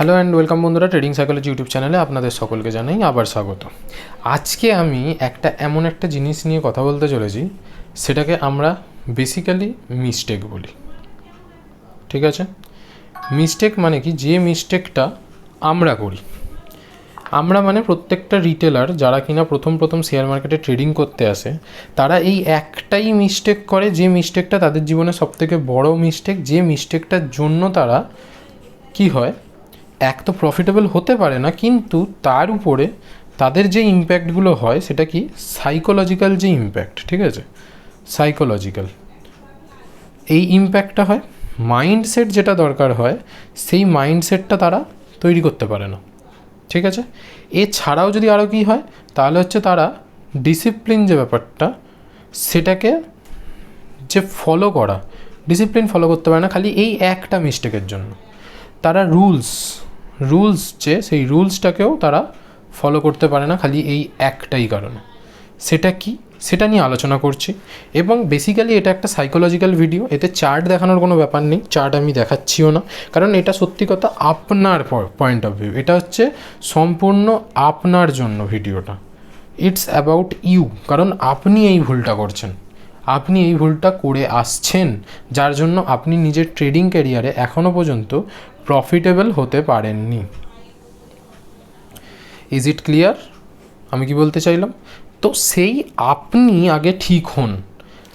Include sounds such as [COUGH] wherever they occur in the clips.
Hello and welcome বন্ধুরা trading psychology YouTube চ্যানেলে আপনাদের সকলকে জানাই আবার স্বাগত। আজকে আমি একটা এমন একটা জিনিস নিয়ে কথা বলতে চলেছি, সেটাকে আমরা বেসিক্যালি মিস্টেক বলি। ঠিক আছে? মিস্টেক মানে কি? যে মিস্টেকটা আমরা করি। আমরা মানে প্রত্যেকটা রিটেলার যারা কিনা প্রথম প্রথম শেয়ার মার্কেটে ট্রেডিং করতে আসে, তারা এই একটাই মিস্টেক করে যে মিস্টেকটা তাদের জীবনে সবথেকে বড় মিস্টেক যে মিস্টেকটার জন্য তারা কি হয়? এক তো প্রফিটেবল হতে পারে না, কিন্তু তার উপরে তাদের যে ইম্প্যাক্টগুলো হয়, সেটা কি? সাইকোলজিক্যাল যে ইম্প্যাক্ট ঠিক আছে? সাইকোলজিক্যাল এই ইম্প্যাক্টটা হয় মাইন্ডসেট যেটা দরকার হয়, সেই মাইন্ডসেটটা তারা তৈরি করতে পারে না, ঠিক আছে? এছাড়াও যদি আরও কী হয়, তাহলে হচ্ছে তারা ডিসিপ্লিন যে ব্যাপারটা, সেটাকে যে ফলো করা ডিসিপ্লিন ফলো করতে পারে না, খালি এই একটা মিস্টেকের জন্য। তারা রুলস রুলস যে, সেই রুলসটাকেও তারা ফলো করতে পারে না খালি এই একটাই কারণে। সেটা কি? সেটা নিয়ে আলোচনা করছি। এবং বেসিক্যালি এটা একটা সাইকোলজিক্যাল ভিডিও এতে চার্ট দেখানোর কোনো ব্যাপার নেই চার্ট আমি দেখাচ্ছিও না। কারণ এটা সত্যি কথা আপনার পয়েন্ট অফ ভিউ এটা হচ্ছে সম্পূর্ণ আপনার জন্য ভিডিওটা ইটস অ্যাবাউট ইউ কারণ আপনি এই ভুলটা করছেন। আপনি এই ভুলটা করে আসছেন। যার জন্য আপনি নিজের ট্রেডিং ক্যারিয়ারে এখনও পর্যন্ত প্রফিটেবল হতে পারেননি। ইজ ইট ক্লিয়ার আমি কি বলতে চাইলাম? তো সেই আপনি আগে ঠিক হন।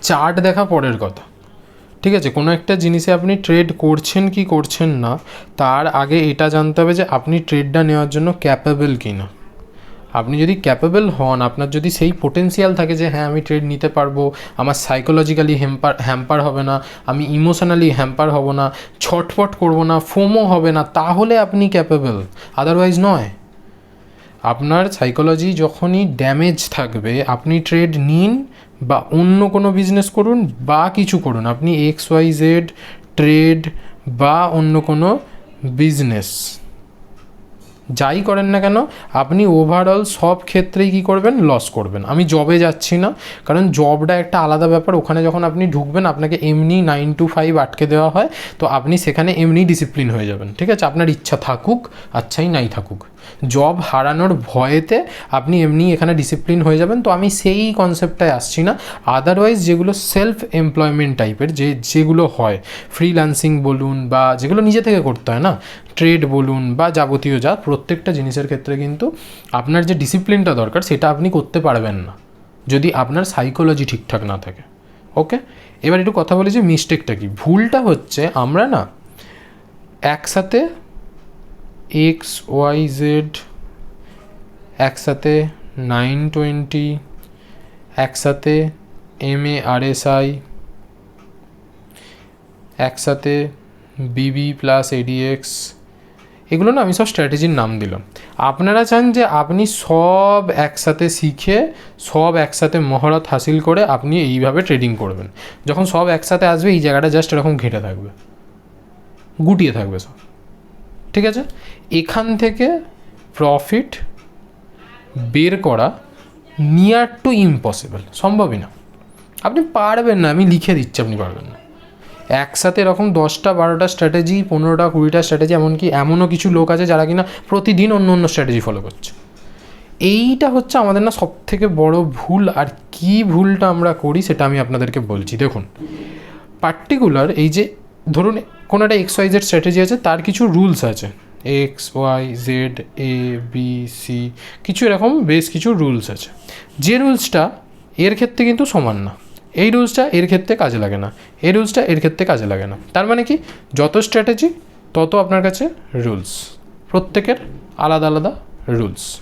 চার্ট দেখা পরের কথা। ঠিক আছে, কোনো একটা জিনিসে আপনি ট্রেড করছেন কি করছেন না, তার আগে এটা জানতে হবে যে আপনি ট্রেডটা নেওয়ার জন্য ক্যাপেবল কি না আপনি যদি ক্যাপেবল হন, আপনার যদি সেই পোটেন্সিয়াল থাকে যে হ্যাঁ আমি ট্রেড নিতে পারব, আমার সাইকোলজিক্যালি হ্যাম্পার হ্যাম্পার হবে না, আমি ইমোশনালি হ্যাম্পার হব না, ছটফট করব না, ফোমো হবে না, তাহলে আপনি ক্যাপেবল আদারওয়াইজ নয়। আপনার সাইকোলজি যখনই ড্যামেজ থাকবে, আপনি ট্রেড নিন বা অন্য কোনো বিজনেস করুন বা কিছু করুন, আপনি এক্স ওয়াই জেড ট্রেড বা অন্য কোনো বিজনেস যাই করেন না কেন, আপনি ওভারঅল সব ক্ষেত্রেই কী করবেন? লস করবেন। আমি জবে যাচ্ছি না, কারণ জবটা একটা আলাদা ব্যাপার। ওখানে যখন আপনি ঢুকবেন, আপনাকে এমনি নাইন টু ফাইভ আটকে দেওয়া হয়। তো আপনি সেখানে এমনি ডিসিপ্লিন হয়ে যাবেন। ঠিক আছে? আপনার ইচ্ছা থাকুক, আচ্ছাই নাই থাকুক। জব হারানোর ভয়েতে আপনি এমনি এখানে ডিসিপ্লিন হয়ে যাবেন। তো আমি সেই কনসেপ্টটায় আসছি না। আদারওয়াইজ যেগুলো সেলফ এমপ্লয়মেন্ট টাইপের যে যেগুলো হয় ফ্রিল্যান্সিং বলুন বা যেগুলো নিজে থেকে করতে হয় না ট্রেড বলুন বা যাবতীয় যা, প্রত্যেকটা জিনিসের ক্ষেত্রে কিন্তু আপনার যে ডিসিপ্লিনটা দরকার, সেটা আপনি করতে পারবেন না। যদি আপনার সাইকোলজি ঠিকঠাক না থাকে। ওকে এবার একটু কথা বলি যে মিস্টেকটা কি? ভুলটা হচ্ছে আমরা না, একসাথে এক্স ওয়াই জেড একসাথে নাইন টোয়েন্টি একসাথে M A R S I একসাথে বিবি প্লাস এডিএক্স এগুলো না আমি সব স্ট্র্যাটেজির নাম দিলাম। আপনারা চান যে আপনি সব একসাথে শিখে, সব একসাথে মহরত হাসিল করে আপনি এইভাবে ট্রেডিং করবেন। যখন সব একসাথে আসবে, এই জায়গাটা জাস্ট এরকম ঘেটে থাকবে। গুটিয়ে থাকবে সব। ঠিক আছে? এখান থেকে প্রফিট বের করা নিয়ার টু ইম্পসিবল সম্ভবই না। আপনি পারবেন না, আমি লিখে দিচ্ছি, আপনি পারবেন না। একসাথে এরকম দশটা, বারোটা স্ট্র্যাটেজি পনেরোটা, কুড়িটা স্ট্র্যাটেজি এমনকি এমনও কিছু লোক আছে যারা কিনা প্রতিদিন অন্য অন্য স্ট্র্যাটেজি ফলো করছে। এইটা হচ্ছে আমাদের না সব থেকে বড় ভুল, আর কি ভুলটা আমরা করি সেটা আমি আপনাদেরকে বলছি। দেখুন পার্টিকুলার এই যে ধরুন, কোনো একটা এক্স ওয়াই জেড স্ট্র্যাটেজি আছে, তার কিছু রুলস আছে। X Y Z A B C কিছু এরকম বেশ কিছু রুলস আছে। যে রুলসটা এর ক্ষেত্রে কিন্তু সমান না। এই রুলসটা এর ক্ষেত্রে কাজে লাগে না। এই রুলসটা এর ক্ষেত্রে কাজে লাগে না। তার মানে কি? যত স্ট্র্যাটেজি তত আপনার কাছে রুলস প্রত্যেকের আলাদা আলাদা রুলস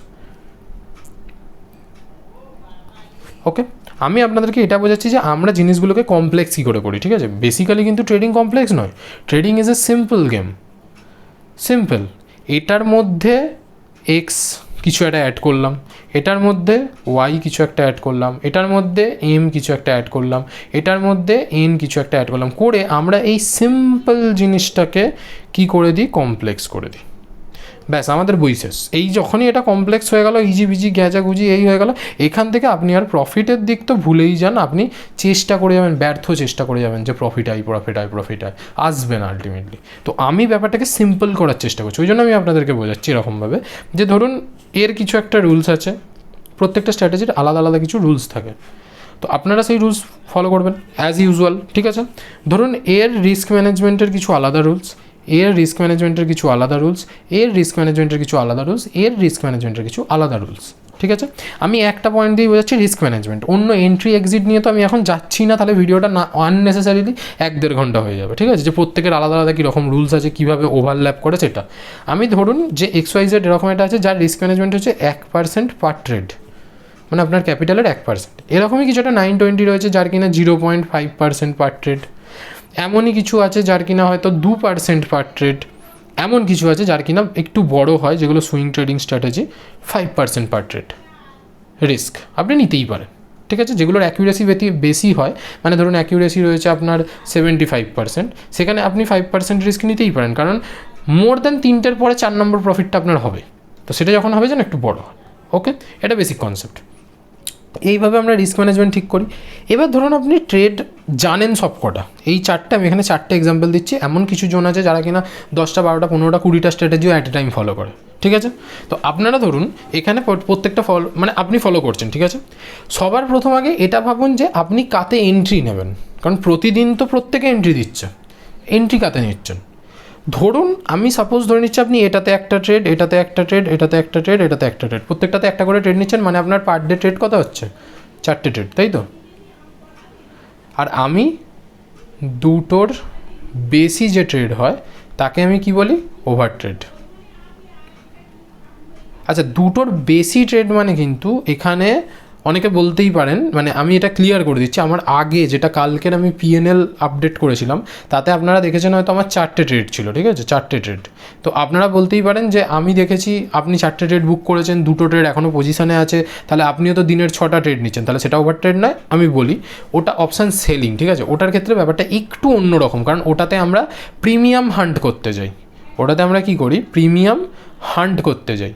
ওকে আমি আপনাদেরকে এটা বোঝাচ্ছি যে আমরা জিনিসগুলোকে কমপ্লেক্স কী করে করি, ঠিক আছে? বেসিক্যালি কিন্তু ট্রেডিং কমপ্লেক্স নয়। Trading is a simple game simple এটার মধ্যে এক্স কিছু একটা অ্যাড করলাম। এটার মধ্যে ওয়াই কিছু একটা অ্যাড করলাম। এটার মধ্যে এম কিছু একটা অ্যাড করলাম। এটার মধ্যে এন কিছু একটা অ্যাড করলাম। করে আমরা এই সিম্পল জিনিসটাকে কি করে দিই? কমপ্লেক্স করে দিই। ব্যাস, আমাদের বই শেষ। এই যখনই এটা কমপ্লেক্স হয়ে গেল ইজি বিজি গ্যাজা গুজি এই হয়ে গেল, এখান থেকে আপনি আর প্রফিটের দিক তো ভুলেই যান। আপনি চেষ্টা করে যাবেন, ব্যর্থ চেষ্টা করে যাবেন যে প্রফিট আই প্রফিট আই প্রফিট আই আসবে না আলটিমেটলি তো আমি ব্যাপারটাকে সিম্পল করার চেষ্টা করছি। ওই জন্য আমি আপনাদেরকে বোঝাচ্ছি এরকমভাবে যে ধরুন, এর কিছু একটা রুলস আছে। প্রত্যেকটা স্ট্র্যাটেজির আলাদা আলাদা কিছু রুলস থাকে। তো আপনারা সেই রুলস ফলো করবেন অ্যাজ ইউজুয়াল ঠিক আছে? ধরুন, এর রিস্ক ম্যানেজমেন্টের কিছু আলাদা রুলস এর রিস্ক ম্যানেজমেন্টের কিছু আলাদা রুলস এর রিস্ক ম্যানেজমেন্টের কিছু আলাদা রুলস এর রিস্ক ম্যানেজমেন্টের কিছু আলাদা রুলস ঠিক আছে? আমি একটা পয়েন্ট দিয়ে বোঝাচ্ছি রিস্ক ম্যানেজমেন্ট অন্য এন্ট্রি এক্সিট নিয়ে তো আমি এখন যাচ্ছি না, তাহলে ভিডিওটা না আননেসেসারিলি এক দেড় ঘণ্টা হয়ে যাবে, ঠিক আছে? যে প্রত্যেকের আলাদা আলাদা কীরকম রুলস আছে, কীভাবে ওভারল্যাপ করে সেটা। আমি ধরুন যে এক্স ওয়াই জেড এরকম একটা আছে, যার রিস্ক ম্যানেজমেন্ট হচ্ছে এক পার্সেন্ট পার ট্রেড মানে আপনার ক্যাপিটালের এক পার্সেন্ট এরকমই কিছু একটা নাইন টোয়েন্টি রয়েছে, যার কিনা zero point five percent per trade এমনই কিছু আছে যার কিনা হয়তো দু পার্সেন্ট পার ট্রেড এমন কিছু আছে যার কিনা একটু বড় হয়, যেগুলো swing trading strategy five percent per trade risk আপনি নিতেই পারেন, ঠিক আছে? যেগুলোর অ্যাকিউরেসি বেশি হয় মানে ধরুন অ্যাকিউরেসি রয়েছে আপনার সেভেন্টি ফাইভ পার্সেন্ট সেখানে আপনি ফাইভ পার্সেন্ট রিস্ক নিতেই পারেন, কারণ মোর দ্যান তিনটের পরে চার নম্বর প্রফিটটা আপনার হবে, তো সেটা যখন হবে যেন একটু বড় হয় ওকে এটা বেসিক কনসেপ্ট এইভাবে আমরা রিস্ক ম্যানেজমেন্ট ঠিক করি। এবার ধরুন আপনি ট্রেড জানেন সব কটা এই চারটে, আমি এখানে চারটে এক্সাম্পল দিচ্ছি। এমন কিছু জন আছে যারা কিনা দশটা, বারোটা, পনেরোটা, কুড়িটা স্ট্র্যাটেজিও অ্যাট এ টাইম ফলো করে। ঠিক আছে? তো আপনারা ধরুন, এখানে প্রত্যেকটা ফলো মানে আপনি ফলো করছেন, ঠিক আছে? সবার প্রথম আগে এটা ভাবুন যে আপনি কাতে এন্ট্রি নেবেন। কারণ প্রতিদিন তো প্রত্যেকে এন্ট্রি দিচ্ছে। এন্ট্রি কাতে নিচ্ছেন। ধরুন আমি সাপোজ ধরে নিচ্ছি আপনি এটাতে একটা ট্রেড এটাতে একটা ট্রেড এটাতে একটা ট্রেড এটাতে একটা ট্রেড প্রত্যেকটাতে একটা করে ট্রেড নিচ্ছেন মানে আপনার পার ডে ট্রেড কত হচ্ছে? চারটে ট্রেড তাই তো? আর আমি দুটোর বেশি যে ট্রেড হয়, তাকে আমি কি বলি? ওভার ট্রেড আচ্ছা দুটোর বেশি ট্রেড মানে কিন্তু এখানে অনেকে বলতেই পারেন মানে আমি এটা ক্লিয়ার করে দিচ্ছি, আমার আগে যেটা কালকের আমি পিএনএল আপডেট করেছিলাম, তাতে আপনারা দেখেছেন হয়তো আমার চারটে ট্রেড ছিল, ঠিক আছে? চারটে ট্রেড তো আপনারা বলতেই পারেন যে আমি দেখেছি আপনি চারটে ট্রেড বুক করেছেন, দুটো ট্রেড এখনও পজিশনে আছে, তাহলে আপনিও তো দিনের ছটা ট্রেড নিচ্ছেন, তাহলে সেটা ওভার ট্রেড নয়, আমি বলি ওটা অপশান সেলিং ঠিক আছে? ওটার ক্ষেত্রে ব্যাপারটা একটু অন্যরকম, কারণ ওটাতে আমরা প্রিমিয়াম হান্ট করতে যাই। ওটাতে আমরা কি করি? প্রিমিয়াম হান্ট করতে যাই।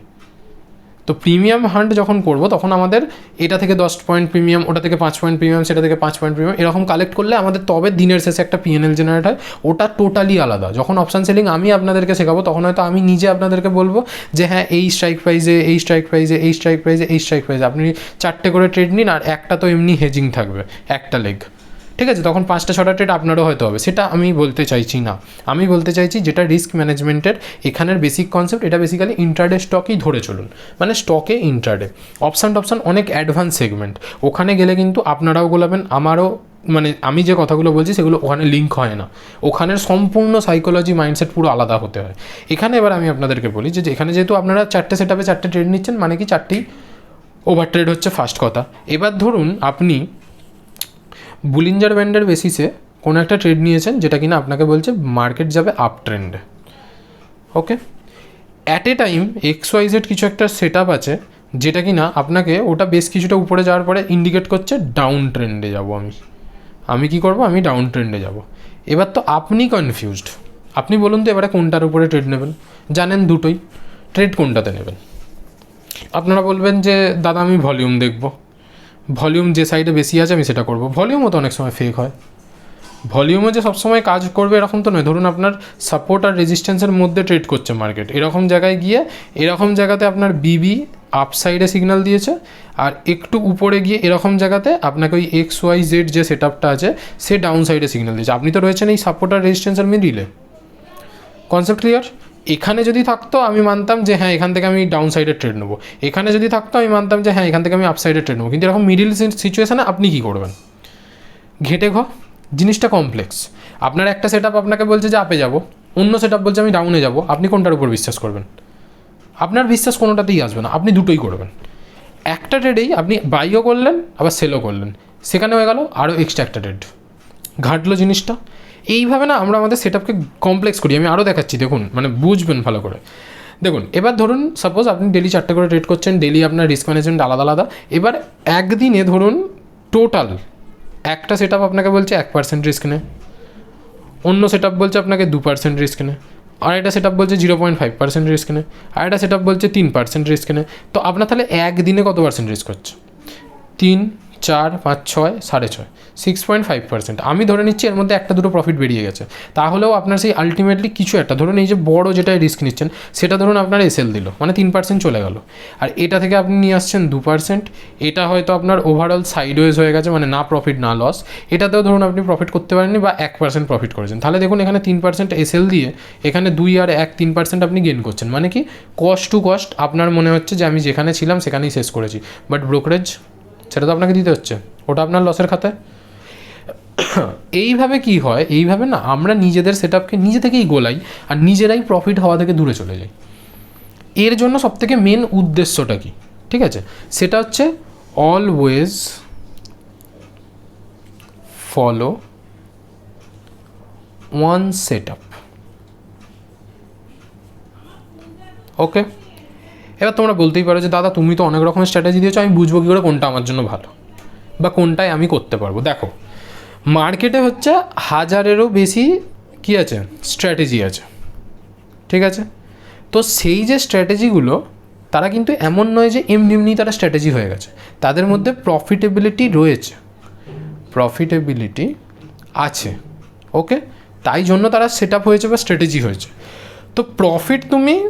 তো প্রিমিয়াম হান্ট যখন করব, তখন আমাদের এটা থেকে দশ পয়েন্ট প্রিমিয়াম ওটা থেকে পাঁচ পয়েন্ট প্রিমিয়াম সেটা থেকে পাঁচ পয়েন্ট প্রিমিয়াম এরকম কালেক্ট করলে আমাদের তবে দিনের শেষে একটা পিএনএল জেনারেট হয়। ওটা টোটালি আলাদা। যখন অপশান সেলিং আমি আপনাদেরকে শেখাবো, তখন হয়তো আমি নিজে আপনাদেরকে বলব যে হ্যাঁ এই স্ট্রাইক প্রাইজে এই স্ট্রাইক প্রাইজে এই স্ট্রাইক প্রাইজে এই স্ট্রাইক প্রাইজে আপনি চারটে করে ট্রেড নিন আর একটা তো এমনি হেজিং থাকবে, একটা লেগ ঠিক আছে, তখন পাঁচটা, ছটা ট্রেড আপনারও হয়তো হবে। সেটা আমি বলতে চাইছি না। আমি বলতে চাইছি যেটা রিস্ক ম্যানেজমেন্টের এখানের বেসিক কনসেপ্ট এটা বেসিক্যালি ইন্টারডে স্টকই ধরে চলুন। মানে স্টকে ইন্টারডে অপশান টপশান অনেক অ্যাডভান্স সেগমেন্ট ওখানে গেলে কিন্তু আপনারাও গোলাবেন, আমারও মানে আমি যে কথাগুলো বলছি, সেগুলো ওখানে লিঙ্ক হয় না। ওখানের সম্পূর্ণ সাইকোলজি মাইন্ডসেট পুরো আলাদা হতে হয়। এখানে এবার আমি আপনাদেরকে বলি যে এখানে যেহেতু আপনারা চারটে সেট আপে চারটে ট্রেড নিচ্ছেন মানে কি চারটেই ওভার ট্রেড হচ্ছে ফার্স্ট কথা। এবার ধরুন আপনি বুলিঞ্জার ব্যান্ডের বেসিসে কোনো একটা ট্রেড নিয়েছেন যেটা কিনা আপনাকে বলছে মার্কেট যাবে আপ ট্রেন্ডে okay at a time X Y Z কিছু একটা সেট আপ আছে যেটা কিনা আপনাকে ওটা বেশ কিছুটা উপরে যাওয়ার পরে ইন্ডিকেট করছে ডাউন ট্রেন্ডে যাব আমি। আমি কি করব? আমি ডাউন ট্রেন্ডে যাব। এবার তো আপনি কনফিউজড আপনি বলুন তো এবারে কোনটার উপরে ট্রেড নেবেন? জানেন দুটোই। ট্রেড কোনটাতে নেবেন? আপনারা বলবেন যে, দাদা, আমি ভলিউম দেখব। ভলিউম যে সাইডে বেশি আছে, আমি সেটা করব। ভলিউমও তো অনেক সময় ফেক হয়। ভলিউমে যে সবসময় কাজ করবে এরকম তো নয়। ধরুন আপনার সাপোর্ট আর রেজিস্ট্যান্সের মধ্যে ট্রেড করছে মার্কেট এরকম জায়গায় গিয়ে, এরকম জায়গাতে আপনার বিবি আপ সাইডে সিগন্যাল দিয়েছে, আর একটু উপরে গিয়ে এরকম জায়গাতে আপনাকে ওই এক্স ওয়াই জেড যে সেট আপটা আছে, সে ডাউন সাইডে সিগন্যাল দিয়েছে। আপনি তো রয়েছেন এই সাপোর্ট আর রেজিস্ট্যান্সের মিডিলে কনসেপ্ট ক্লিয়ার এখানে যদি থাকতো, আমি মানতাম যে হ্যাঁ এখান থেকে আমি ডাউন সাইডে ট্রেড নেব। এখানে যদি থাকতো, আমি মানতাম যে হ্যাঁ এখান থেকে আমি আপ সাইডে ট্রেড নেব। কিন্তু এরকম মিডিল সিচুয়েশানে আপনি কী করবেন? ঘেটে ঘ। জিনিসটা কমপ্লেক্স আপনার একটা সেট আপনাকে বলছে যে, আপে যাব। অন্য সেট বলছে, আমি ডাউনে যাব। আপনি কোনটার উপর বিশ্বাস করবেন? আপনার বিশ্বাস কোনোটাতেই আসবে না। আপনি দুটোই করবেন। একটা ট্রেডেই আপনি বাইও করলেন, আবার সেলও করলেন। সেখানে হয়ে গেল আরও এক্সট্রা একটা ট্রেড ঘাটলো জিনিসটা। এইভাবে না আমরা আমাদের সেট আপকে কমপ্লেক্স করি। আমি আরও দেখাচ্ছি, দেখুন মানে বুঝবেন ভালো করে। দেখুন, এবার ধরুন সাপোজ আপনি ডেলি চারটে করে ট্রেড করছেন ডেলি আপনার রিস্ক ম্যানেজমেন্ট আলাদা আলাদা। এবার একদিনে ধরুন টোটাল একটা সেট আপনাকে বলছে এক পার্সেন্ট রিস্ক নে। অন্য সেট বলছে আপনাকে দু পার্সেন্ট রিস্ক নে। আর একটা সেট বলছে zero point five percent risk নে। আর একটা সেট বলছে তিন পার্সেন্ট রিস্ক নে। তো আপনার তাহলে একদিনে কত পার্সেন্ট রিস্ক হচ্ছে? তিন চার, পাঁচ, ছয়, সাড়ে ছয়। সিক্স পয়েন্ট ফাইভ পার্সেন্ট আমি ধরে নিচ্ছি এর মধ্যে একটা দুটো প্রফিট বেরিয়ে গেছে। তাহলেও আপনার সেই আলটিমেটলি কিছু একটা, ধরুন এই যে বড় যেটা রিস্ক নিচ্ছেন, সেটা ধরুন আপনার এসএল দিল মানে তিন পার্সেন্ট চলে গেল। আর এটা থেকে আপনি নিয়ে আসছেন দু পার্সেন্ট এটা হয়তো আপনার ওভারঅল সাইডওয়েজ হয়ে গেছে মানে না প্রফিট না লস এটাতেও ধরুন আপনি প্রফিট করতে পারেননি বা এক পার্সেন্ট প্রফিট করেছেন। তাহলে দেখুন, এখানে তিন পার্সেন্ট এসএল দিয়ে এখানে দুই আর এক, তিন পার্সেন্ট আপনি গেন করছেন। মানে কি? কস্ট টু কস্ট আপনার মনে হচ্ছে যে আমি যেখানে ছিলাম, সেখানেই শেষ করেছি। বাট ব্রোকারেজ সেটা তো আপনাকে দিতে হচ্ছে। ওটা আপনার লসের খাতায়। এইভাবে কি হয়? এইভাবে না, আমরা নিজেদের সেট আপকে নিজে থেকেই গোলাই আর নিজেরাই প্রফিট হওয়া থেকে দূরে চলে যাই। এর জন্য সবথেকে মেন উদ্দেশ্যটা কি? ঠিক আছে? সেটা হচ্ছে always follow one setup okay এবার তোমরা বলতেই পারো যে, দাদা, তুমি তো অনেক রকমের স্ট্র্যাটেজি দিয়েছ, আমি বুঝব কী করে কোনটা আমার জন্য ভালো বা কোনটায় আমি করতে পারব। দেখো মার্কেটে হচ্ছে হাজারেরও বেশি কী আছে? স্ট্র্যাটেজি আছে। ঠিক আছে? তো সেই যে স্ট্র্যাটেজিগুলো তারা কিন্তু এমন নয় যে এমনি এমনি তারা স্ট্র্যাটেজি হয়ে গেছে। তাদের মধ্যে প্রফিটেবিলিটি রয়েছে। প্রফিটেবিলিটি আছে। ওকে তাই জন্য তারা সেট আপ হয়েছে বা স্ট্র্যাটেজি হয়েছে। তো প্রফিট তুমি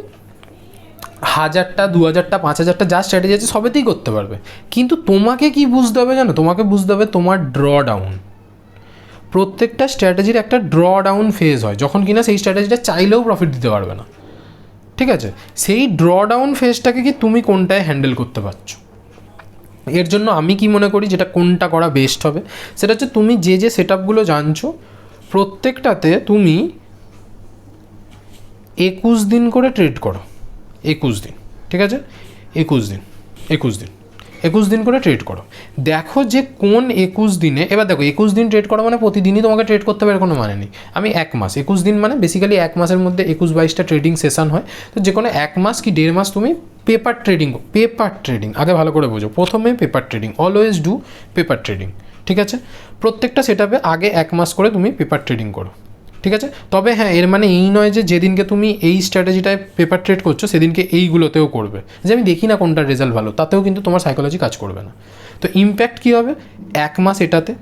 হাজারটা দু হাজারটা পাঁচ হাজারটা যা স্ট্র্যাটেজি আছে সবেতেই করতে পারবে। কিন্তু তোমাকে কি বুঝতে হবে জানো? তোমাকে বুঝতে হবে তোমার ড্র ডাউন প্রত্যেকটা স্ট্র্যাটেজির একটা ড্র ডাউন ফেজ হয়, যখন কিনা সেই স্ট্র্যাটেজিটা চাইলেও প্রফিট দিতে পারবে না। ঠিক আছে? সেই ড্র ডাউন ফেজটাকে কি তুমি কোনটায় হ্যান্ডেল করতে পারছ? এর জন্য আমি কি মনে করি যেটা কোনটা করা বেস্ট হবে, সেটা হচ্ছে তুমি যে যে সেট আপগুলো জানছো, প্রত্যেকটাতে তুমি একুশ দিন করে ট্রেড করো। একুশ দিন, ঠিক আছে? একুশ দিন একুশ দিন একুশ দিন করে ট্রেড করো। দেখো যে কোন একুশ দিনে, এবার দেখো, একুশ দিন ট্রেড করা মানে প্রতিদিনই তোমাকে ট্রেড করতে হবে কোনো মানে নেই। আমি এক মাস, একুশ দিন মানে বেসিক্যালি এক মাসের মধ্যে একুশ বাইশটা ট্রেডিং সেশন হয়। তো যে কোনো এক মাস কি দেড় মাস তুমি পেপার ট্রেডিং পেপার ট্রেডিং আগে ভালো করে বোঝো। প্রথমে paper trading always do paper trading ঠিক আছে? প্রত্যেকটা সেটাপে আগে এক মাস করে তুমি পেপার ট্রেডিং করো। ঠিক আছে? তবে হ্যাঁ এর মানে এই নয় যে যেদিনকে তুমি এই স্ট্র্যাটেজিটায় পেপার ট্রেড করছ, সেদিনকে এইগুলোতেও করবে। যে আমি দেখি না কোনটার রেজাল্ট ভালো, তাতেও কিন্তু তোমার সাইকোলজি কাজ করবে না। তো ইম্প্যাক্ট কী হবে? এক মাস এটাতে,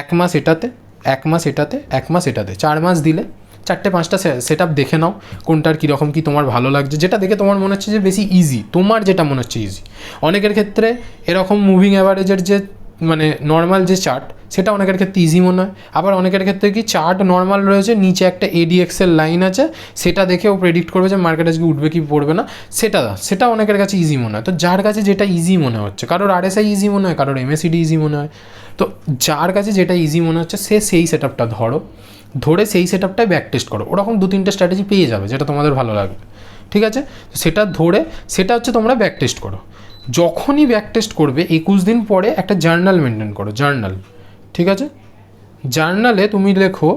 এক মাস এটাতে, এক মাস এটাতে, এক মাস এটাতে। চার মাস দিলে চারটে পাঁচটা সেট আপ দেখে নাও, কোনটার কীরকম কী তোমার ভালো লাগছে। যেটা দেখে তোমার মনে হচ্ছে যে বেশি ইজি তোমার যেটা মনে হচ্ছে ইজি অনেকের ক্ষেত্রে এরকম মুভিং অ্যাভারেজের যে মানে নর্মাল যে চার্ট সেটা অনেকের ক্ষেত্রে ইজি মনে হয়। আবার অনেকের ক্ষেত্রে কি চার্ট নর্মাল রয়েছে, নিচে একটা এডিএক্সের লাইন আছে, সেটা দেখেও প্রেডিক্ট করবে যে মার্কেট আজকে উঠবে কি পড়বে না, সেটা সেটা অনেকের কাছে ইজি মনে হয়। তো যার কাছে যেটা ইজি মনে হচ্ছে, কারোর আরএসআই ইজি মনে হয়, কারোর এমএসিডি ইজি মনে হয়, তো যার কাছে যেটা ইজি মনে হচ্ছে, সে সেই সেট আপটা ধরো, ধরে সেই সেট আপটায় ব্যাক টেস্ট করো। ওরকম দু তিনটে স্ট্র্যাটেজি পেয়ে যাবে, যেটা তোমাদের ভালো লাগবে, ঠিক আছে? সেটা ধরে, সেটা হচ্ছে তোমরা ব্যাক টেস্ট করো। যখনই ব্যাক টেস্ট করবে, একুশ দিন পরে একটা জার্নাল মেনটেন করো জার্নাল ঠিক আছে? জার্নালে তুমি লেখো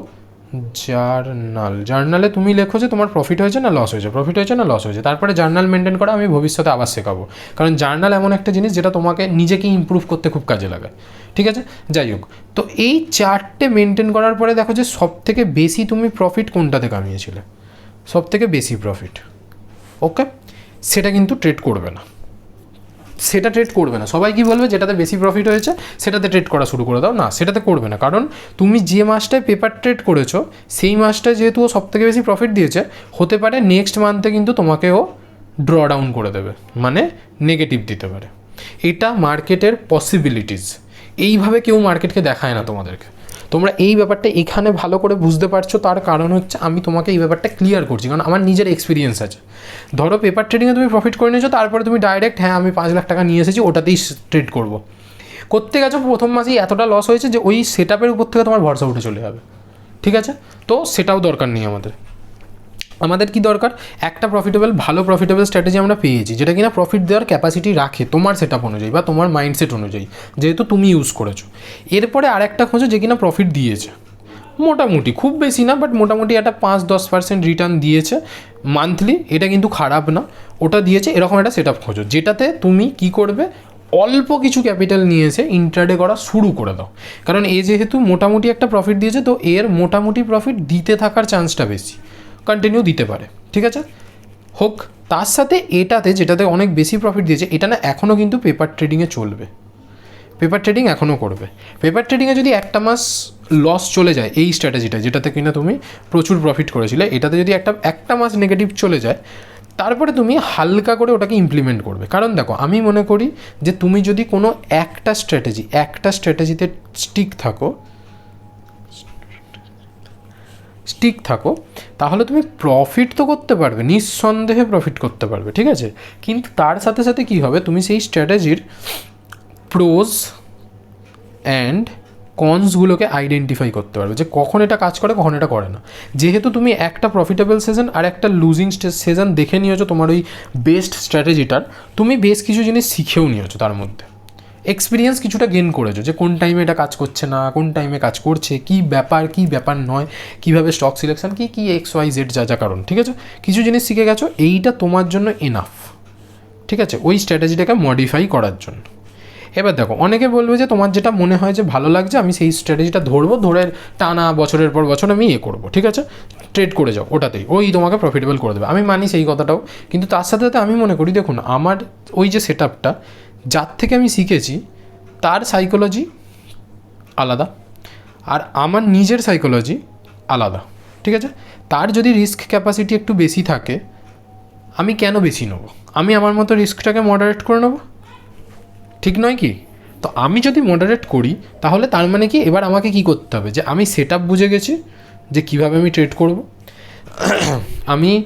জার্নাল জার্নালে তুমি লেখো যে তোমার প্রফিট হয়েছে না লস হয়েছে প্রফিট হয়েছে না লস হয়েছে, তারপরে জার্নাল মেনটেন করা, আমি ভবিষ্যতে আবার শেখাবো। কারণ জার্নাল এমন একটা জিনিস যেটা তোমাকে নিজেকে ইম্প্রুভ করতে খুব কাজে লাগে, ঠিক আছে? যাই হোক, তো এই চারটে মেনটেন করার পরে দেখো যে সব থেকে বেশি তুমি প্রফিট কোনটাতে কামিয়েছিলে? সব থেকে বেশি প্রফিট ওকে সেটা কিন্তু ট্রেড করবে না। সেটা ট্রেড করবে না। সবাই কি বলবে? যেটাতে বেশি প্রফিট হয়েছে, সেটাতে ট্রেড করা শুরু করে দাও। না, সেটাতে করবে না। কারণ তুমি যে মাসটায় পেপার ট্রেড করেছ, সেই মাসটায় যেহেতু ও সব থেকে বেশি প্রফিট দিয়েছে, হতে পারে নেক্সট মান্থে কিন্তু তোমাকে ও ড্র ডাউন করে দেবে। মানে নেগেটিভ দিতে পারে। এটা মার্কেটের পসিবিলিটিস এইভাবে কেউ মার্কেটকে দেখায় না তোমাদেরকে। তোমরা এই ব্যাপারটা এখানে ভালো করে বুঝতে পারছ, তার কারণ হচ্ছে আমি তোমাকে এই ব্যাপারটা ক্লিয়ার করছি, কারণ আমার নিজের এক্সপিরিয়েন্স আছে। ধরো পেপার ট্রেডিংয়ে তুমি প্রফিট করে নিয়েছো, তারপরে তুমি ডাইরেক্ট হ্যাঁ আমি পাঁচ লাখ টাকা নিয়ে এসেছি, ওটাতেই ট্রেড করব। করতে গেছো, প্রথম মাসেই এতটা লস হয়েছে যে ওই সেট আপের উপর থেকে তোমার ভরসা উঠে চলে যাবে। ঠিক আছে? তো সেটাও দরকার নেই আমাদের। আমাদের কি দরকার? একটা প্রফিটেবল ভালো প্রফিটেবল স্ট্র্যাটেজি আমরা পেয়েছি, যেটা কিনা প্রফিট দেওয়ার ক্যাপাসিটি রাখে তোমার সেট আপ অনুযায়ী বা তোমার মাইন্ডসেট অনুযায়ী, যেহেতু তুমি ইউজ করেছ। এরপরে আরেকটা খোঁজো যে কিনা প্রফিট দিয়েছে। মোটামুটি, খুব বেশি না বাট মোটামুটি একটা পাঁচ দশ পার্সেন্ট রিটার্ন দিয়েছে মান্থলি এটা কিন্তু খারাপ না। ওটা দিয়েছে এরকম একটা সেট আপ খোঁজো, যেটাতে তুমি কি করবে? অল্প কিছু ক্যাপিটাল নিয়ে এসে ইন্ট্রাডে করা শুরু করে দাও। কারণ এ যেহেতু মোটামুটি একটা প্রফিট দিয়েছে, তো এর মোটামুটি প্রফিট দিতে থাকার চান্সটা বেশি। কন্টিনিউ দিতে পারে, ঠিক আছে? হোক, তার সাথে এটাতে যেটাতে অনেক বেশি প্রফিট দিয়েছে, এটা না এখনও কিন্তু পেপার ট্রেডিংয়ে চলবে। পেপার ট্রেডিং এখনও করবে। পেপার ট্রেডিংয়ে যদি একটা মাস লস চলে যায়, এই স্ট্র্যাটেজিটা যেটাতে কিনা তুমি প্রচুর প্রফিট করেছিলে, এটাতে যদি একটা একটা মাস নেগেটিভ চলে যায়, তারপরে তুমি হালকা করে ওটাকে ইমপ্লিমেন্ট করবে। কারণ দেখো, আমি মনে করি যে তুমি যদি কোনো একটা স্ট্র্যাটেজি একটা স্ট্র্যাটেজিতে স্টিক থাকো স্টিক থাকো, তাহলে তুমি প্রফিট তো করতে পারবে, নিঃসন্দেহে প্রফিট করতে পারবে, ঠিক আছে? কিন্তু তার সাথে সাথে কী হবে, তুমি সেই স্ট্র্যাটেজির প্রোজ অ্যান্ড কনসগুলোকে আইডেন্টিফাই করতে পারবে, যে কখন এটা কাজ করে, কখন এটা করে না। যেহেতু তুমি একটা প্রফিটেবল সেশন আর একটা লুজিং সেশন দেখে নিয়েছো তোমার ওই বেস্ট স্ট্র্যাটেজিটার তুমি বেশ কিছু জিনিস শিখেও নিয়েছো তার মধ্যে। এক্সপিরিয়েন্স কিছুটা গেন করেছ, যে কোন টাইমে এটা কাজ করছে না, কোন টাইমে কাজ করছে, কি ব্যাপার কি ব্যাপার নয়, কীভাবে স্টক সিলেকশন কি কি এক্স ওয়াই জেড যা যা কারণ, ঠিক আছে? কিছু জিনিস শিখে গেছো, এইটা তোমার জন্য এনাফ ঠিক আছে? ওই স্ট্র্যাটেজিটাকে মডিফাই করার জন্য। এবার দেখো, অনেকে বলবে যে তোমার যেটা মনে হয় যে ভালো লাগছে, আমি সেই স্ট্র্যাটেজিটা ধরবো, ধরে টানা বছরের পর বছর আমি ইয়ে করব, ঠিক আছে? ট্রেড করে যাও, ওটাতেই। ওই তোমাকে প্রফিটেবল করে দেবে। আমি মানি সেই কথাটাও, কিন্তু তার সাথে সাথে আমি মনে করি, দেখুন, আমার ওই যে সেট আপটা যার থেকে আমি শিখেছি, তার সাইকোলজি আলাদা আর আমার নিজের সাইকোলজি আলাদা, ঠিক আছে? তার যদি রিস্ক ক্যাপাসিটি একটু বেশি থাকে, আমি কেন বেশি নেব? আমি আমার মতো রিস্কটাকে মডারেট করে নেব? ঠিক নয় কি? তো আমি যদি মডারেট করি, তাহলে তার মানে কি? এবার আমাকে কি করতে হবে? যে আমি সেট বুঝে গেছি যে কীভাবে আমি ট্রেড করব? [CLEARS THROAT] আমি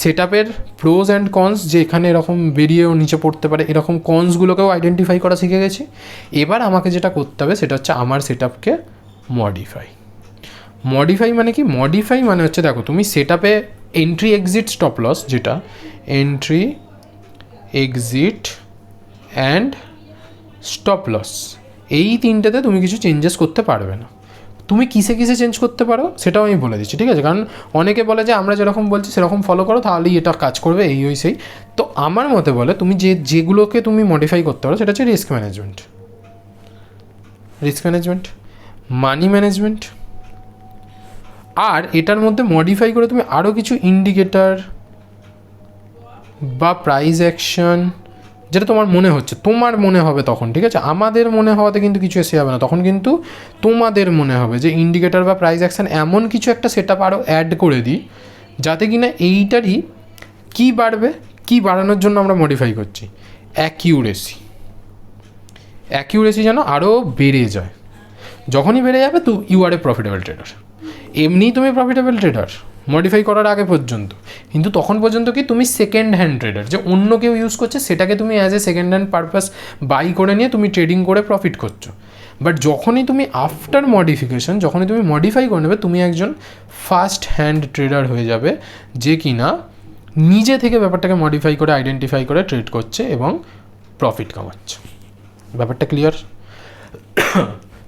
সেট আপের প্রোজ অ্যান্ড কনস যে এখানে এরকম বেরিয়েও নিচে পড়তে পারে, এরকম কনসগুলোকেও আইডেন্টিফাই করা শিখে গেছি। এবার আমাকে যেটা করতে হবে সেটা হচ্ছে আমার সেট আপকে মডিফাই মডিফাই মানে কি? মডিফাই মানে হচ্ছে দেখো, তুমি সেট আপে এন্ট্রি এক্সিট স্টপ লস যেটা entry exit and stop loss এই তিনটাতে তুমি কিছু চেঞ্জেস করতে পারবে না। তুমি কিসে কিসে চেঞ্জ করতে পারো, সেটাও আমি বলে দিচ্ছি, ঠিক আছে? কারণ অনেকে বলে যে, আমরা যেরকম বলছি, সেরকম ফলো করো, তাহলেই এটা কাজ করবে, এই, ওই, সেই। তো আমার মতে বলে, তুমি যে, যেগুলোকে তুমি মডিফাই করতে পারো, সেটা হচ্ছে risk management risk management money management আর এটার মধ্যে মডিফাই করে তুমি আরও কিছু ইন্ডিকেটার বা প্রাইস অ্যাকশন যেটা তোমার মনে হচ্ছে, তোমার মনে হবে তখন, ঠিক আছে? আমাদের মনে হওয়াতে কিন্তু কিছু এসে যাবে না। তখন কিন্তু তোমাদের মনে হবে যে ইন্ডিকেটার বা প্রাইস অ্যাকশন এমন কিছু একটা সেট আপ আরও অ্যাড করে দিই, যাতে কিনা এইটারই কী বাড়বে, কী বাড়ানোর জন্য আমরা মডিফাই করছি। অ্যাকিউরেসি অ্যাকিউরেসি যেন আরও বেড়ে যায়। যখনই বেড়ে যাবে তো you are a profitable trader এমনিই তুমি প্রফিটেবল ট্রেডার মডিফাই করার আগে পর্যন্ত। কিন্তু তখন পর্যন্ত কি তুমি সেকেন্ড হ্যান্ড ট্রেডার যে অন্য কেউ ইউজ করছে, সেটাকে তুমি as a second hand purpose buy করে নিয়ে তুমি ট্রেডিং করে প্রফিট করছ। বাট যখনই তুমি আফটার মডিফিকেশন যখনই তুমি মডিফাই করে নেবে, তুমি একজন ফার্স্ট হ্যান্ড ট্রেডার হয়ে যাবে, যে কিনা নিজে থেকে ব্যাপারটাকে মডিফাই করে আইডেন্টিফাই করে ট্রেড করছে এবং প্রফিট কামাচ্ছে। ব্যাপারটা ক্লিয়ার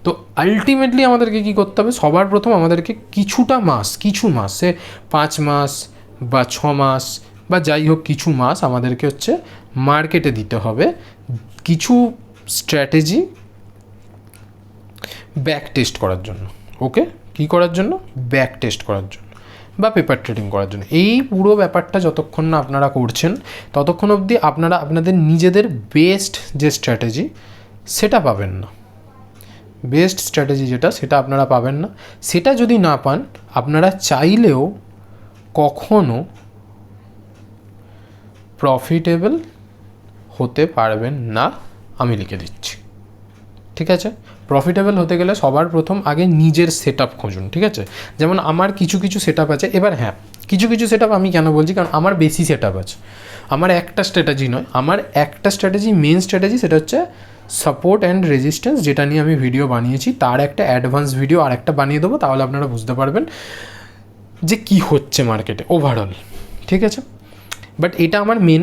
তো আলটিমেটলি আমাদেরকে কী করতে হবে? সবার প্রথম আমাদেরকে কিছুটা মাস, কিছু মাস, সে পাঁচ মাস বা ছ মাস বা যাই হোক কিছু মাস আমাদেরকে হচ্ছে মার্কেটে দিতে হবে। কিছু স্ট্র্যাটেজি ব্যাক টেস্ট করার জন্য ওকে কী করার জন্য? ব্যাক টেস্ট করার জন্য বা পেপার ট্রেডিং করার জন্য। এই পুরো ব্যাপারটা যতক্ষণ না আপনারা করছেন, ততক্ষণ অবধি আপনারা, আপনাদের নিজেদের বেস্ট যে স্ট্র্যাটেজি সেটা পাবেন না। বেস্ট স্ট্র্যাটেজি যেটা, সেটা আপনারা পাবেন না। সেটা যদি না পান, আপনারা চাইলেও কখনো প্রফিটেবল হতে পারবেন না, আমি লিখে দিচ্ছি। ঠিক আছে? প্রফিটেবল হতে গেলে সবার প্রথম আগে নিজের সেট আপ খুঁজুন, ঠিক আছে? যেমন আমার কিছু কিছু সেট আপ আছে, এবার হ্যাঁ কিছু কিছু সেট আপ আমি কেন বলছি? কারণ আমার বেশি সেট আপ আছে। আমার একটা স্ট্র্যাটেজি নয়, আমার একটা স্ট্র্যাটেজি মেন স্ট্র্যাটেজি সেটা হচ্ছে সাপোর্ট অ্যান্ড রেজিস্ট্যান্স যেটা নিয়ে আমি ভিডিও বানিয়েছি, তার একটা অ্যাডভান্স ভিডিও আর একটা বানিয়ে দেবো, তাহলে আপনারা বুঝতে পারবেন যে কি হচ্ছে মার্কেটে ওভারঅল ঠিক আছে? বাট এটা আমার মেন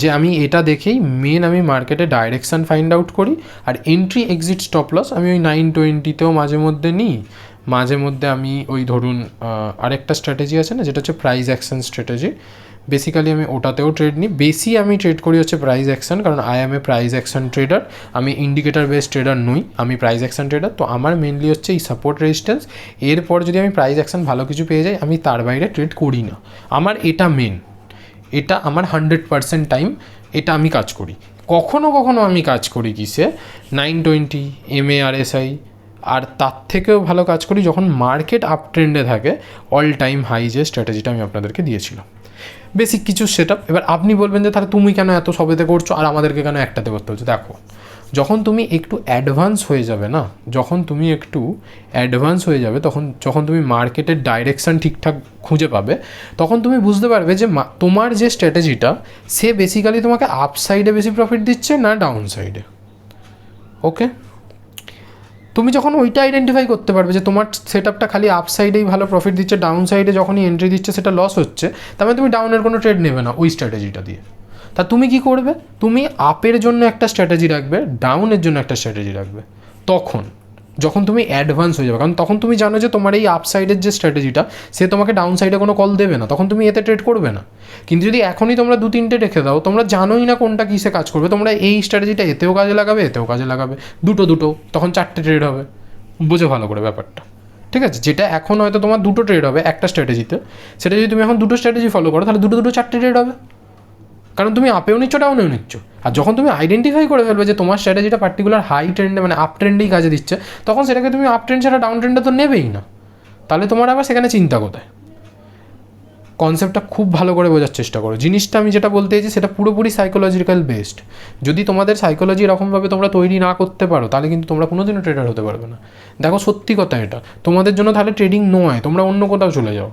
যে আমি এটা দেখেই মেন আমি মার্কেটে ডাইরেকশান ফাইন্ড আউট করি, আর এন্ট্রি এক্সিট স্টপ লস আমি ওই নাইন টোয়েন্টিতেও মাঝে মধ্যে নিই। মাঝে মধ্যে আমি ওই ধরুন আরেকটা স্ট্র্যাটেজি আছে না, যেটা হচ্ছে প্রাইস অ্যাকশন স্ট্র্যাটেজি বেসিক্যালি আমি ওটাতেও ট্রেড নিই। বেশি আমি ট্রেড করি হচ্ছে প্রাইস অ্যাকশন কারণ I am a price action trader আমি ইন্ডিকেটার বেস ট্রেডার নই, আমি প্রাইস অ্যাকশন ট্রেডার তো আমার মেনলি হচ্ছে এই সাপোর্ট রেজিস্ট্যান্স এরপর যদি আমি প্রাইস অ্যাকশন ভালো কিছু পেয়ে যাই, আমি তার বাইরে ট্রেড করি না। আমার এটা মেন এটা আমার হান্ড্রেড পারসেন্ট টাইম এটা আমি কাজ করি। কখনো কখনো আমি কাজ করি কিসে? Nine twenty M A R S I আর তার থেকেও ভালো কাজ করি যখন মার্কেট আপ ট্রেন্ডে থাকে অল টাইম হাই যে স্ট্র্যাটেজিটা আমি আপনাদেরকে দিয়েছিলাম। বেসিক কিছু সেট এবার আপনি বলবেন যে, তাহলে তুমি কেন এত সবেতে করছ? আর আমাদেরকে কেন একটাতে করতে হচ্ছে? দেখো যখন তুমি একটু অ্যাডভান্স হয়ে যাবে না, যখন তুমি একটু অ্যাডভান্স হয়ে যাবে, তখন, যখন তুমি মার্কেটের ডাইরেকশান ঠিকঠাক খুঁজে পাবে, তখন তুমি বুঝতে পারবে যে তোমার যে স্ট্র্যাটেজিটা সে বেসিক্যালি তোমাকে আপ সাইডে বেশি প্রফিট দিচ্ছে না ডাউন সাইডে ওকে তুমি যখন ওইটা আইডেন্টিফাই করতে পারবে যে তোমার সেট আপটা খালি আপ সাইডেই ভালো প্রফিট দিচ্ছে ডাউন সাইডে যখনই এন্ট্রি দিচ্ছে, সেটা লস হচ্ছে, তার মানে তুমি ডাউনের কোনো ট্রেড নেবে না ওই স্ট্র্যাটেজিটা দিয়ে। তা তুমি কি করবে? তুমি আপের জন্য একটা স্ট্র্যাটেজি রাখবে ডাউনের জন্য একটা স্ট্র্যাটেজি রাখবে। তখন, যখন তুমি অ্যাডভান্স হয়ে যাবে, কারণ তখন তুমি জানো যে তোমার এই আপ সাইডের যে স্ট্র্যাটেজিটা সে তোমাকে ডাউন সাইডে কোনো কল দেবে না। তখন তুমি এতে ট্রেড করবে না। কিন্তু যদি এখনই তোমরা দু, তিনটে রেখে দাও, তোমরা জানোই না কোনটা কিসে কাজ করবে। তোমরা এই স্ট্র্যাটেজিটা এতেও কাজে লাগাবে, এতেও কাজে লাগাবে। দুটো দুটো, তখন চারটে ট্রেড হবে। বুঝে ভালো করে ব্যাপারটা। ঠিক আছে? যেটা এখন হয়তো তোমার দুটো ট্রেড হবে একটা স্ট্র্যাটেজিতে সেটা যদি তুমি এখন দুটো স্ট্র্যাটেজি ফলো করো, তাহলে দুটো দুটো, চারটে ট্রেড হবে। কারণ তুমি আপেও নিচ্ছ ডাউনেও নিচ্ছ। আর যখন তুমি আইডেন্টিফাই করে ফেলবে যে তোমার স্ট্র্যাটেজিটা পার্টিকুলার হাই ট্রেন্ডে মানে আপ ট্রেন্ডেই কাজে দিচ্ছে, তখন সেটাকে তুমি আপ ট্রেন্ড ছাড়া ডাউন ট্রেন্ডে তো নেবেই না। তাহলে তোমার আবার সেখানে চিন্তা কোথায়? কনসেপ্টটা খুব ভালো করে বোঝার চেষ্টা করো। জিনিসটা আমি যেটা বলতে চাইছি, সেটা পুরোপুরি সাইকোলজিক্যাল বেসড যদি তোমাদের সাইকোলজি এরকমভাবে তোমরা তৈরি না করতে পারো, তাহলে কিন্তু তোমরা কোনোদিনও ট্রেডার হতে পারবে না। দেখো সত্যি কথা এটা। তোমাদের জন্য তাহলে ট্রেডিং নয়, তোমরা অন্য কোথাও চলে যাও।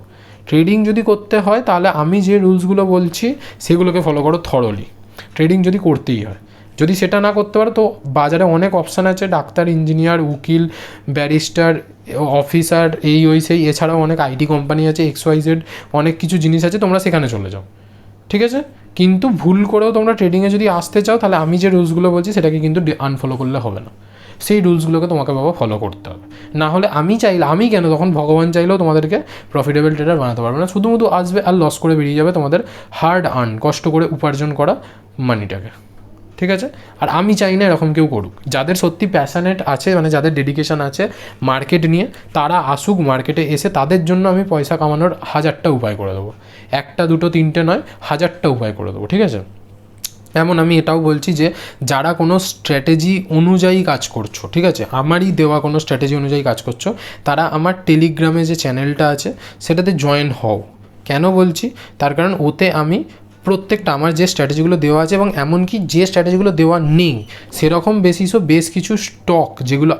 ট্রেডিং যদি করতে হয়, তাহলে আমি যে রুলসগুলো বলছি, সেগুলোকে ফলো করো থরলি ট্রেডিং যদি করতেই হয়। যদি সেটা না করতে পারো, তো বাজারে অনেক অপশান আছে, ডাক্তার ইঞ্জিনিয়ার উকিল ব্যারিস্টার অফিসার এই, ওই, সেই, এছাড়াও অনেক আইটি কোম্পানি আছে এক্স ওয়াই জেড অনেক কিছু জিনিস আছে, তোমরা সেখানে চলে যাও। ঠিক আছে? কিন্তু ভুল করেও তোমরা ট্রেডিংয়ে যদি আসতে চাও, তাহলে আমি যে রুলসগুলো বলছি, সেটাকে কিন্তু আনফলো করলে হবে না। সেই রুলসগুলোকে তোমাকে বাবা ফলো করতে হবে। না হলে আমি চাইলে, আমি কেন তখন ভগবান চাইলেও তোমাদেরকে প্রফিটেবল ট্রেডার বানাতে পারবে না। শুধুমুধু আসবে আর লস করে বেরিয়ে যাবে তোমাদের হার্ড আর্ন কষ্ট করে উপার্জন করা মানিটাকে ঠিক আছে? আর আমি চাই না এরকম কেউ করুক। যাদের সত্যি প্যাশানেট আছে মানে যাদের ডেডিকেশন আছে মার্কেট নিয়ে, তারা আসুক মার্কেটে এসে তাদের জন্য আমি পয়সা কামানোর হাজারটা উপায় করে দেবো। একটা, দুটো, তিনটে নয়, হাজারটা উপায় করে দেবো। ঠিক আছে? এমন আমি এটাও বলছি যে যারা কোনো স্ট্র্যাটেজি অনুযায়ী কাজ করছ, ঠিক আছে? আমারই দেওয়া কোনো স্ট্র্যাটেজি অনুযায়ী কাজ করছ, তারা আমার টেলিগ্রামে যে চ্যানেলটা আছে, সেটাতে জয়েন হও। কেন বলছি? তার কারণ ওতে আমি প্রত্যেকটা আমার যে স্ট্র্যাটেজিগুলো দেওয়া আছে এবং এমনকি যে স্ট্র্যাটেজিগুলো দেওয়া নেই, সেরকম বেসিসও বেশ কিছু স্টক যেগুলো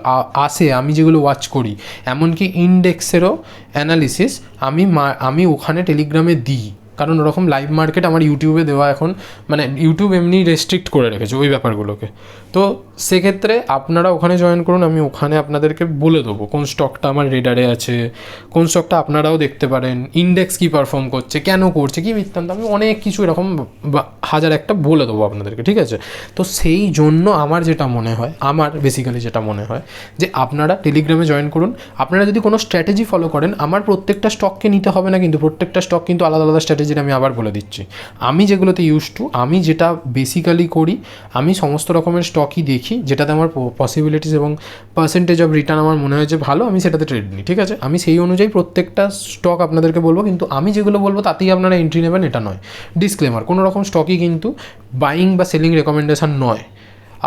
আসে, আমি যেগুলো ওয়াচ করি। এমনকি ইন্ডেক্সেরও অ্যানালিসিস আমি আমি ওখানে টেলিগ্রামে দিই। কারণ ওরকম লাইভ মার্কেট আমার ইউটিউবে দেওয়া এখন মানে ইউটিউব এমনি রেস্ট্রিক্ট করে রেখেছে ওই ব্যাপারগুলোকে। তো সেক্ষেত্রে আপনারা ওখানে জয়েন করুন, আমি ওখানে আপনাদেরকে বলে দেবো কোন স্টকটা আমার রেডারে আছে, কোন স্টকটা আপনারাও দেখতে পারেন ইন্ডেক্স কী পারফর্ম করছে, কেন করছে, কী বৃত্তান্ত, আমি অনেক কিছু এরকম হাজার একটা বলে দেবো আপনাদেরকে, ঠিক আছে? তো সেই জন্য আমার যেটা মনে হয়, আমার বেসিক্যালি যেটা মনে হয়, যে আপনারা টেলিগ্রামে জয়েন করুন। আপনারা যদি কোনো স্ট্র্যাটেজি ফলো করেন, আমার প্রত্যেকটা স্টককে নিতে হবে না, কিন্তু প্রত্যেকটা স্টক কিন্তু আলাদা আলাদা স্ট্র্যাটেজির আমি আবার বলে দিচ্ছি। আমি যেগুলোতে ইউজ টু আমি যেটা বেসিক্যালি করি, আমি সমস্ত রকমের স্টকই দেখি, যেটাতে আমার পসিবিলিটিস এবং পার্সেন্টেজ অফ রিটার্ন আমার মনে হয় যে ভালো, আমি সেটাতে ট্রেড নিই, ঠিক আছে? আমি সেই অনুযায়ী প্রত্যেকটা স্টক আপনাদেরকে বলব, কিন্তু আমি যেগুলো বলব তাতেই আপনারা এন্ট্রি নেবেন, এটা নয়। ডিসক্লেমার কোনো রকম স্টকই কিন্তু বাইং বা সেলিং রেকমেন্ডেশন নয়।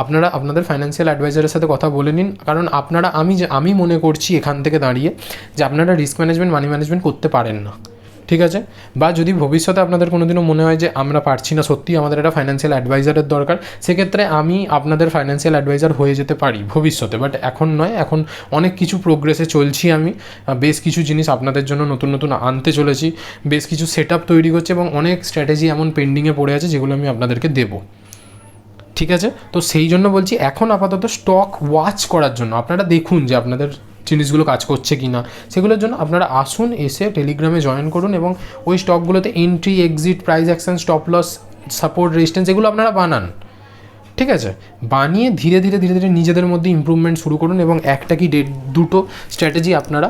আপনারা, আপনাদের ফাইন্যান্সিয়াল অ্যাডভাইজারের সাথে কথা বলে নিন, কারণ আপনারা, আমি যে, আমি মনে করছি এখান থেকে দাঁড়িয়ে যে আপনারা রিস্ক ম্যানেজমেন্ট মানি ম্যানেজমেন্ট করতে পারেন না। ঠিক আছে? বা যদি ভবিষ্যতে আপনাদের কোনোদিনও মনে হয় যে আমরা পারছি না, সত্যি আমাদের একটা ফাইন্যান্সিয়াল অ্যাডভাইজারের দরকার, সেক্ষেত্রে আমি আপনাদের ফাইন্যান্সিয়াল অ্যাডভাইজার হয়ে যেতে পারি ভবিষ্যতে। বাট এখন নয়, এখন অনেক কিছু প্রোগ্রেসে চলছি আমি। বেশ কিছু জিনিস আপনাদের জন্য নতুন নতুন আনতে চলেছি। বেশ কিছু সেট আপ তৈরি করছে এবং অনেক স্ট্র্যাটেজি এমন পেন্ডিংয়ে পড়ে আছে যেগুলো আমি আপনাদেরকে দেবো। ঠিক আছে? তো সেই জন্য বলছি, এখন আপাতত স্টক ওয়াচ করার জন্য, আপনারা দেখুন যে আপনাদের জিনিসগুলো কাজ করছে কি না সেগুলোর জন্য আপনারা আসুন, এসে টেলিগ্রামে জয়েন করুন এবং ওই স্টকগুলোতে entry exit price action stop loss support resistance এগুলো আপনারা বানান। ঠিক আছে? বানিয়ে ধীরে ধীরে ধীরে ধীরে নিজেদের মধ্যে ইমপ্রুভমেন্ট শুরু করুন এবং একটা কি ডেট দুটো স্ট্র্যাটেজি আপনারা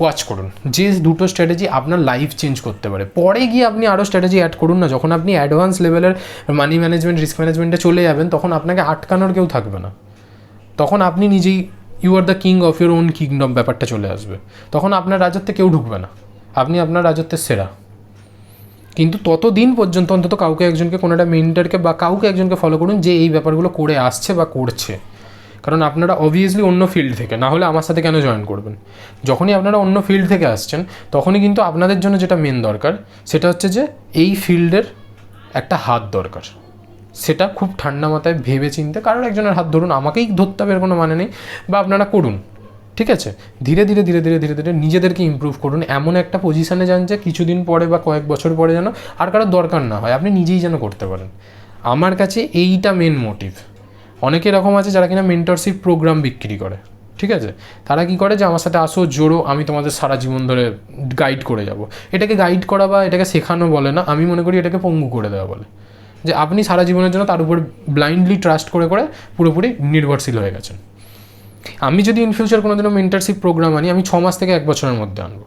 ওয়াচ করুন। যে দুটো স্ট্র্যাটেজি আপনার লাইফ চেঞ্জ করতে পারে। পরে গিয়ে আপনি আরও স্ট্র্যাটেজি অ্যাড করুন না, যখন আপনি অ্যাডভান্স লেভেলের মানি ম্যানেজমেন্ট রিস্ক ম্যানেজমেন্টে চলে যাবেন, তখন আপনাকে আটকানোর কেউ থাকবে না। তখন আপনি নিজেই you are the king of your own kingdom ব্যাপারটা চলে আসবে। তখন আপনার রাজত্বে কেউ ঢুকবে না। আপনি আপনার রাজত্বের সেরা। কিন্তু ততদিন পর্যন্ত অন্তত কাউকে একজনকে কোনো একটা মেন্টারকে বা কাউকে একজনকে ফলো করুন যে এই ব্যাপারগুলো করে আসছে বা করছে। কারণ আপনারা অবভিয়াসলি অন্য ফিল্ড থেকে, না হলে আমার সাথে কেন জয়েন করবেন? যখনই আপনারা অন্য ফিল্ড থেকে আসছেন, তখনই কিন্তু আপনাদের জন্য যেটা মেন দরকার, সেটা হচ্ছে যে এই ফিল্ডের একটা হাত দরকার। সেটা খুব ঠান্ডা মাথায় ভেবে চিনতে কারোর একজনের হাত ধরুন, আমাকেই ধরতে হবে এর কোনো মানে নেই, বা আপনারা করুন, ঠিক আছে? ধীরে ধীরে ধীরে ধীরে ধীরে ধীরে নিজেদেরকে ইম্প্রুভ করুন, এমন একটা পজিশানে যান যে কিছুদিন পরে বা কয়েক বছর পরে যেন আর কারোর দরকার না হয়, আপনি নিজেই যেন করতে পারেন। আমার কাছে এইটা মেন মোটিভ অনেকে এরকম আছে যারা কিনা মেন্টরশিপ প্রোগ্রাম বিক্রি করে, ঠিক আছে? তারা কি করে যে, আমার সাথে আসো জোরো আমি তোমাদের সারা জীবন ধরে গাইড করে যাব। এটাকে গাইড করা বা এটাকে শেখানো বলে না, আমি মনে করি এটাকে পঙ্গু করে দেওয়া বলে। যে আপনি সারা জীবনের জন্য তার উপর ব্লাইন্ডলি ট্রাস্ট করে করে পুরোপুরি নির্ভরশীল হয়ে গেছেন। আমি যদি ইন ফিউচার কোনোদিনও মেন্টারশিপ প্রোগ্রাম আনি, আমি ছ মাস থেকে এক বছরের মধ্যে আনব।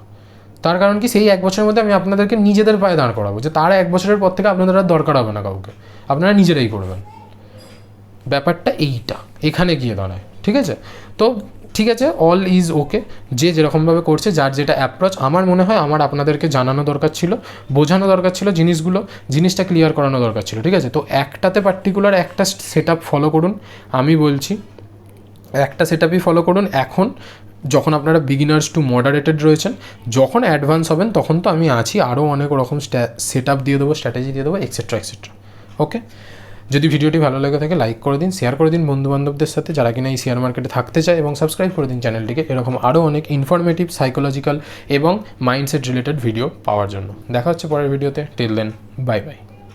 তার কারণ কি, সেই এক বছরের মধ্যে আমি আপনাদেরকে নিজেদের পায়ে দাঁড় করাবো যে তার এক বছরের পর থেকে আপনাদের আর দরকার হবে না কাউকে। আপনারা নিজেরাই করবেন। ব্যাপারটা এইটা, এখানে গিয়ে দাঁড়ায়, ঠিক আছে? তো ঠিক আছে? অল ইজ ওকে যে যেরকমভাবে করছে, যার যেটা অ্যাপ্রোচ আমার মনে হয় আমার আপনাদেরকে জানানো দরকার ছিল, বোঝানো দরকার ছিল জিনিসগুলো, জিনিসটা ক্লিয়ার করানো দরকার ছিল, ঠিক আছে? তো একটাতে পার্টিকুলার একটা সেট ফলো করুন, আমি বলছি, একটা সেট ফলো করুন, এখন যখন আপনারা বিগিনার্স টু মডারেটেড রয়েছেন, যখন অ্যাডভান্স হবেন, তখন তো আমি আছি আরও অনেক রকম সেট দিয়ে দেবো স্ট্র্যাটেজি দিয়ে দেবো এক্সেট্রা এক্সেট্রা ওকে যদি ভিডিওটি ভালো লেগে থাকে লাইক করে দিন শেয়ার করে দিন বন্ধু বান্ধবদের সাথে যারা কিনা এই শেয়ার মার্কেটে থাকতে চায় এবং সাবস্ক্রাইব করে দিন চ্যানেলটিকে এরকম আরও অনেক ইনফরমেটিভ সাইকোলজিক্যাল এবং মাইন্ডসেট রিলেটেড ভিডিও পাওয়ার জন্য। দেখা হচ্ছে পরের ভিডিওতে টিল দেন বাই বাই